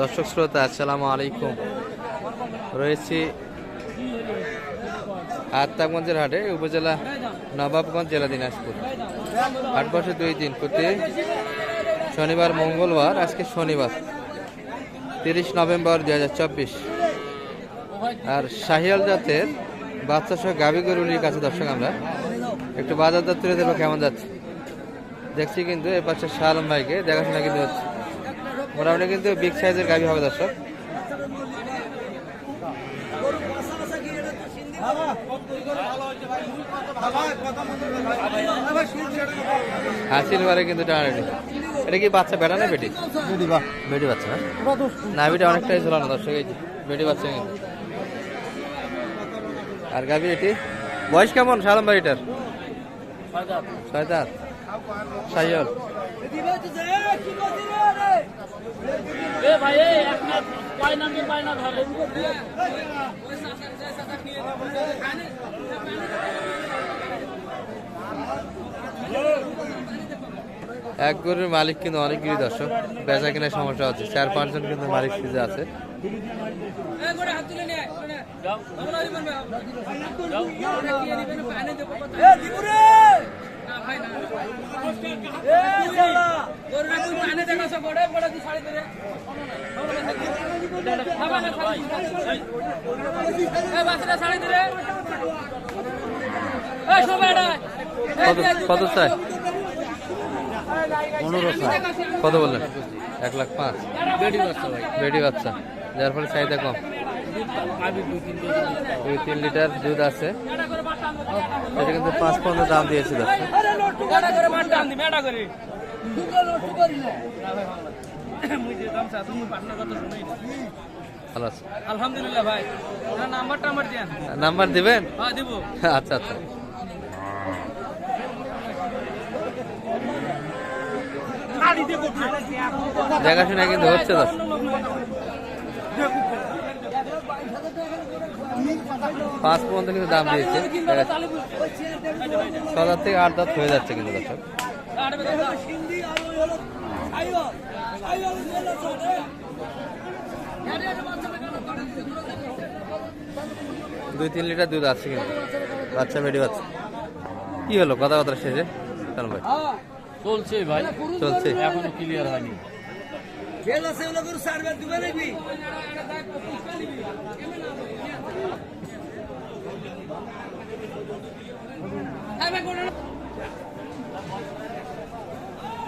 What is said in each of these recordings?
দর্শক শ্রোতা, আসসালামু আলাইকুম। রয়েছি আত্মাগঞ্জের হাটে, উপজেলা নবাবগঞ্জ, জেলা দিনাজপুর। হাট বসে দুই দিন প্রতি শনিবার, মঙ্গলবার, আজকে শনিবার, তিরিশ নভেম্বর দুই হাজার চব্বিশ। আর শাহিয়াল জাতের বাচ্চা সহ গাভী গরুলির কাছে দর্শক আমরা। একটু বাজার দর তুলে দেবো কেমন যাচ্ছে? দেখছি কিন্তু এ পাশে শাহ আলম ভাইকে দেখাশোনা কিন্তু হচ্ছে। মোটামুটি কিন্তু বিগ সাইজের গাভী হবে দর্শক। বারে কিন্তু টানাটানি এটা কি বাচ্চা বেটা না বেটি? বেটি বাচ্চা না? বেটি অনেকটাই ঝোলানো দর্শক এই যে, বেটি বাচ্চা কিন্তু। আর গাভী এটি? বয়স কেমন? সালাম বাড়িটার? ছয় দাঁত। এ এক মিনিট কয় নাম্বার বায়না ধরে এক গরুর মালিক কিন্তু অনেকগুলি দর্শক। বেচা কেনার সমস্যা হচ্ছে। চার পাঁচজন কিন্তু মালিক খুঁজে আছে। কত কত চাই পনেরো কত বললেন এক লাখ পাঁচ বেটি বাচ্চা যার ফলে চাহিদা কম দুই তিন লিটার দুধ আছে। এটা কিন্তু পাঁচ পনেরো দাম দিয়েছে দর্শক মেটা করে মার দাম দি মেটা করে। মুই যে দাম চা তুমি পাটনা কথা শুনাই না। ভালো আছে। আলহামদুলিল্লাহ ভাই নাম্বারটা আমার দেন নাম্বার দিবেন? হ্যাঁ আচ্ছা আচ্ছা। দেখাশোনা কিন্তু হচ্ছে দর্শক। পাঁচ পর্যন্ত কিন্তু দাম দিয়েছে। ছ হাজার থেকে আট দাঁত হয়ে যাচ্ছে কিন্তু দর্শক। দুই তিন লিটার দুধ আছে কিন্তু। বাচ্চা বেডি বাচ্চা। কি হলো? কথা কথা শেষে চলো ভাই। চলছে ভাই। চলছে। এখনও ক্লিয়ার হয়নি।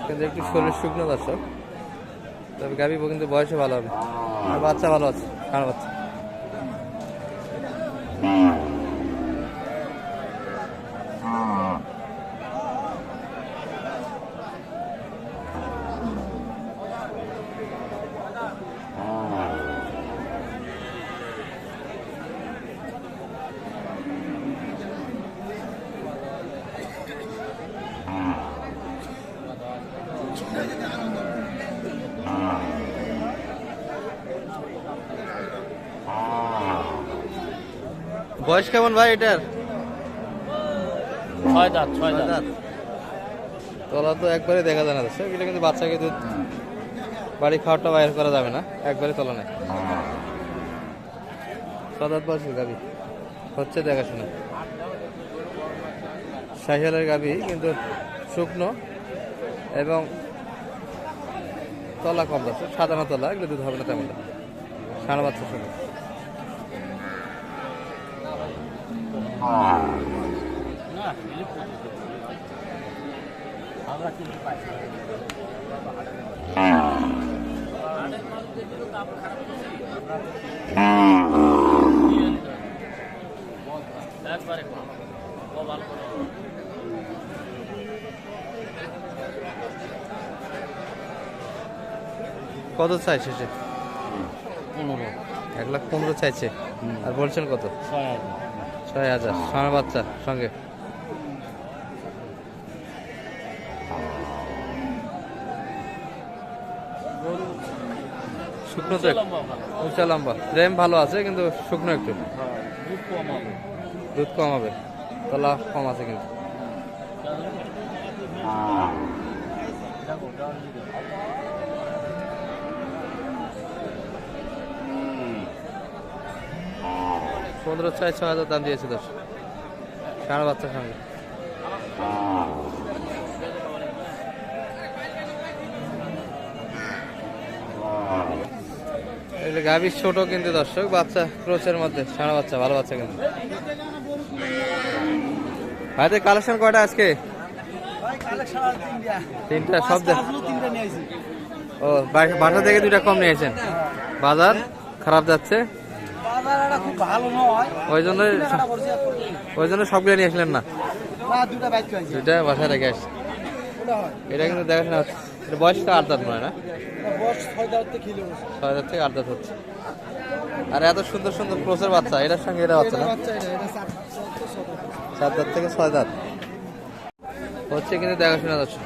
কিন্তু একটু শরীর শুকনো দর্শক। তবে গাভি কিন্তু বয়সে ভালো হবে। আর বাচ্চা ভালো আছে কারণ বাচ্চা বয়স কেমন ভাই এটার? ছয় দাঁত ছয় দাঁত। তলা তো একবারে দেখা যায় না এগুলো কিন্তু বাচ্চাকে দুধ বাড়ি খাওয়াটা বাইর করা যাবে না একবারে তলা নেই। সদাত বয়সের গাবি হচ্ছে দেখাশোনা। শাহিয়ালের গাবি কিন্তু শুকনো এবং তলা কম দর্শক সাধারণ তলা এগুলো দুধ হবে না তেমন সাড়ে বাচ্চা শুনে না আমরা কিন্তু পাই একবারে কত চাইছে সে? পনেরো। এক লাখ পনেরো চাইছে। আর বলছেন কত? ছয় হাজার। ছয় হাজার। সাড়ে বাচ্চা, সঙ্গে। শুকনো তো উঁচা লম্বা। র্যাম ভালো আছে, কিন্তু শুকনো একটু। দুধ কম হবে। তলা কম আছে কিন্তু। পনেরো ছয় ছ হাজার দাম দিয়েছে দশ ষাঁড় বাচ্চার সঙ্গে। গাভীর ছোট কিন্তু দর্শক, বাচ্চা ক্রোচের মধ্যে ষাঁড় বাচ্চা, ভালো বাচ্চা কিন্তু। ভাইদের কালেকশন কয়টা আজকে? তিনটা, সব ও, বাসা থেকে দুইটা কম নিয়েছেন। বাজার খারাপ যাচ্ছে। ওই জন্য ওই জন্য সবগুলো নিয়ে আসলেন না? দুটা বাসায় রেখে আসছে। এটা কিন্তু দেখাশোনা হচ্ছে। এটা বয়স তো আট দাঁত নয় না? ছয় থেকে আট দাঁত হচ্ছে। আর এত সুন্দর সুন্দর ক্রোসের বাচ্চা এটার সঙ্গে এটা বাচ্চা না? সাত দাঁত থেকে ছয় দাঁত। হচ্ছে কিন্তু দেখাশোনা যাচ্ছে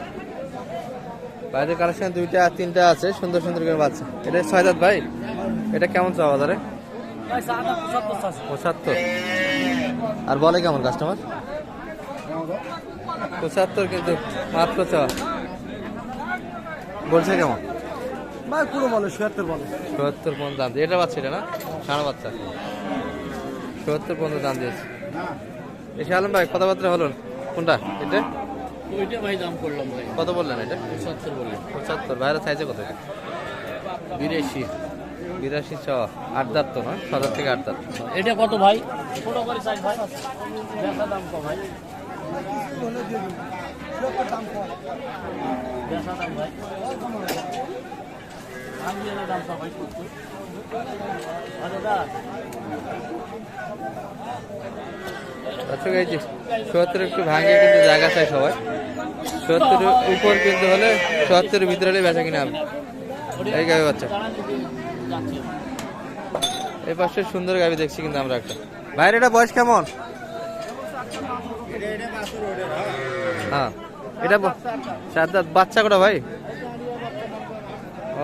বাইরের কালেকশন দুইটা আর তিনটা আছে সুন্দর সুন্দর করে বাচ্চা। এটা ছয় দাঁত ভাই? এটা কেমন চাওয়া বাজারে? পঁচাত্তর। আর বলে কেমন কাস্টমার পঁচাত্তর কিন্তু মাত্র চাওয়া বলছে কেমন? ভাই পুরো বলে সত্তর বলে। সত্তর পর্যন্ত দাম দিয়ে এটা বাচ্চা এটা না? সারা বাচ্চা। সত্তর পর্যন্ত দাম দিয়েছে। এসে আলম ভাই কথাবার্তা হলো কোনটা? এটা? ওইটা ভাই দাম করলাম ভাই। কত বললেন এটা? পঁচাত্তর বলে পঁচাত্তর। বাইরে চাইছে কত এটা? বিরাশি। বিরাশি ছ আট দাঁত তো থেকে আট দাঁত এটা কত ভাই? ছোট করে চাই দাম কম আমি আচ্ছা এই যে সত্তর একটু ভাঙে কিন্তু জায়গা চাই সবাই। সত্তর উপর কিন্তু হলে সত্তরের ভিতরে বেচা কিনা হবে। এই গাড়ি বাচ্চা। এই পাশে সুন্দর গাড়ি দেখছি কিন্তু আমরা একটা। বাইরে এটা বয়স কেমন? হ্যাঁ। এটা দাঁত বাচ্চা কটা ভাই?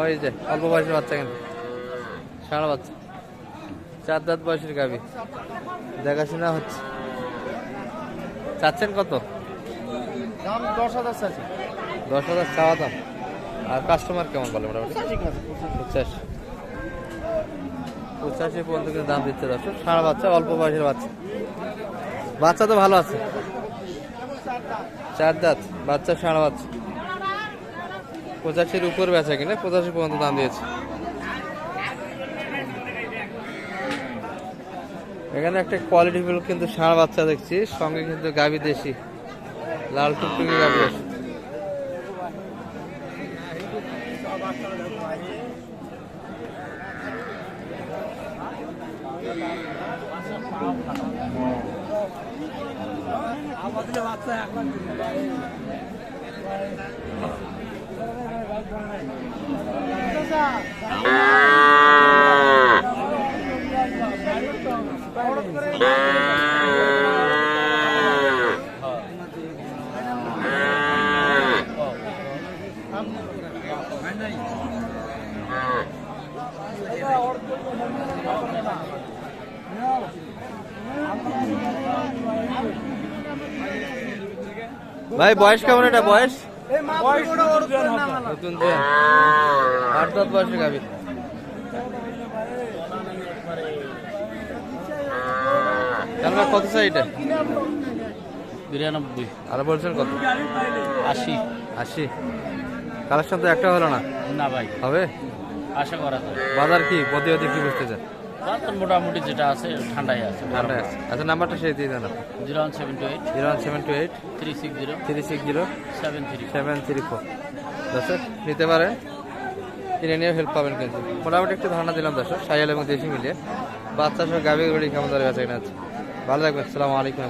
ওই যে অল্প বয়সের বাচ্চা কিন্তু। সারা বাচ্চা। চার দাঁত বয়সের গাবি। দেখাশোনা হচ্ছে। চাচ্ছেন কত? দাম দশ হাজার আছে দশ হাজার চাওয়া দাম। আর কাস্টমার কেমন বলে মোটামুটি? ঠিক আছে পঁচাশি পর্যন্ত কিন্তু দাম দিচ্ছে দর্শক। সারা বাচ্চা, অল্প বয়সের বাচ্চা। বাচ্চা তো ভালো আছে। চার দাঁত, বাচ্চা সারা বাচ্চা। পঁচাশির উপর বেচা কিনে, পঁচাশি পর্যন্ত দাম দিয়েছে। এখানে একটা কোয়ালিটি ফুল কিন্তু ষাঁড় বাচ্চা দেখছি, সঙ্গে কিন্তু গাবি দেশি। লাল টুকটুকি গাবি আছে। আমাদের বাচ্চা এক ভাই বয়স কেমন এটা? বয়স? নতুন আট দশ বয়সের গাভী তাহলে কত চাই এটা? বিরানব্বই। আর বলছেন কত? আশি। আশি। কালেকশন তো একটা হলো না? না ভাই। হবে? আশা করা বাজার কি? প্রতিবাদী কি বুঝতে চান? মোটামুটি যেটা আছে ঠান্ডায় আছে। ঠান্ডাই আছে। আচ্ছা নাম্বারটা সেই দিয়ে দেন zero one seven two eight. Zero one seven two eight. Three six zero three six zero seven three seven three four দর্শক নিতে পারে। কিনে নিয়ে হেল্প পাবেন কিন্তু। মোটামুটি একটু ধারণা দিলাম দর্শক সাইয়াল এবং দেশি মিলিয়ে। বাচ্চা সব গাভী গড়ি কেমন ধরে গেছে কিনা আছে ভালো থাকবেন। সালামু আলাইকুম